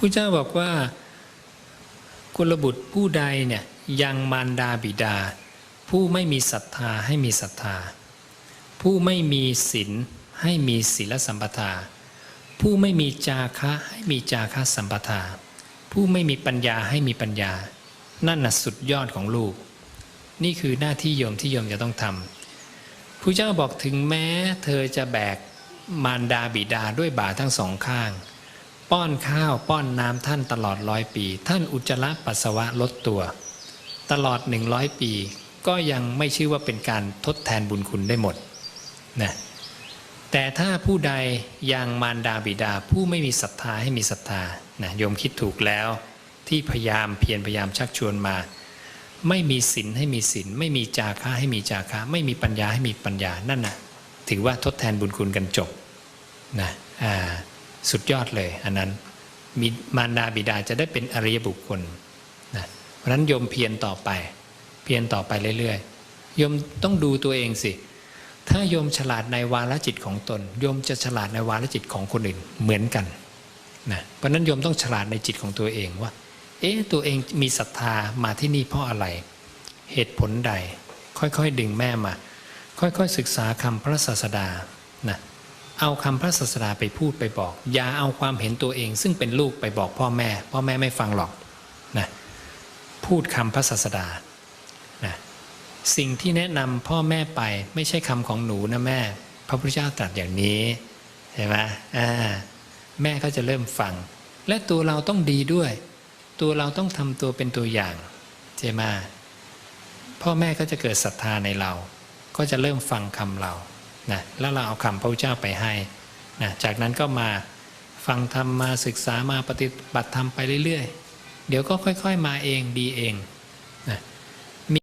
ผู้เจ้าบอกว่ากุลบุตรผู้ใดเนี่ยยังมารดาบิดา ผู้ไม่มีศรัทธาให้มีศรัทธา ผู้ไม่มีศีลให้มีศีลสัมปทา ผู้ไม่มีจาคะให้มีจาคะสัมปทา ผู้ไม่มีปัญญาให้มีปัญญา นั่นน่ะสุดยอดของลูก นี่คือหน้าที่โยมที่โยมจะต้องทำผู้เจ้าบอกถึงแม้เธอจะแบกมารดาบิดาด้วยบาทั้งสองข้าง ป้อนข้าวป้อนน้ำท่านตลอดร้อยปี ท่านอุจจาระปัสสาวะลดตัว ตลอดหนึ่งร้อยปี ก็ยังไม่ชื่อว่าเป็นการทดแทนบุญคุณได้หมดนะแต่ถ้าผู้ใดยังมารดาบิดาผู้ไม่มีศรัทธาให้มีศรัทธานะโยมคิดถูกแล้วที่พยายามเพียรพยายามชักชวนมา ไม่มีศีลให้มีศีลไม่มีจาคะให้มีจาคะไม่มีปัญญาให้มีปัญญานั่นนะถือว่าทดแทนบุญคุณกันจบนะอ่า สุดยอดเลย อันนั้นมีมารดาบิดาจะได้เป็นอริยบุคคลนะเพราะนั้นโยมเพียรต่อไป เพียรต่อไปเรื่อยๆโยมต้องดูตัวเองสิ ถ้าโยมฉลาดในวาลจิตของตนโยมจะฉลาดในวาลจิตของคนอื่นเหมือนกันนะเพราะฉะนั้นโยมต้องฉลาดในจิตของตัวเองว่า เอ๊ะตัวเองมีศรัทธามาที่นี่เพราะอะไร เหตุผลใด ค่อยๆดึงแม่มา ค่อยๆศึกษาคำพระศาสดานะ เอาคำพระศาสดาไปพูดไปบอก อย่าเอาความเห็นตัวเอง ซึ่งเป็นลูกไปบอกพ่อแม่ พ่อแม่ไม่ฟังหรอกนะพูดคำพระศาสดานะสิ่งที่แนะนำพ่อแม่ไปไม่ใช่คำของหนูนะแม่ พระพุทธเจ้าตรัสอย่างนี้ใช่ไหมอ่าแม่ก็จะเริ่มฟัง และตัวเราต้องดีด้วย ตัวเราต้องทำตัวเป็นตัวอย่างใช่ไหมพ่อแม่ก็จะเกิดศรัทธาในเรา ก็จะเริ่มฟังคำเรา นะแล้วเราเอาคำพระพุทธเจ้าไปให้นะจากนั้นก็มาฟังธรรมมาศึกษามาปฏิบัติธรรมไปเรื่อยๆ เดี๋ยวก็ค่อย ๆ มาเองดีเอง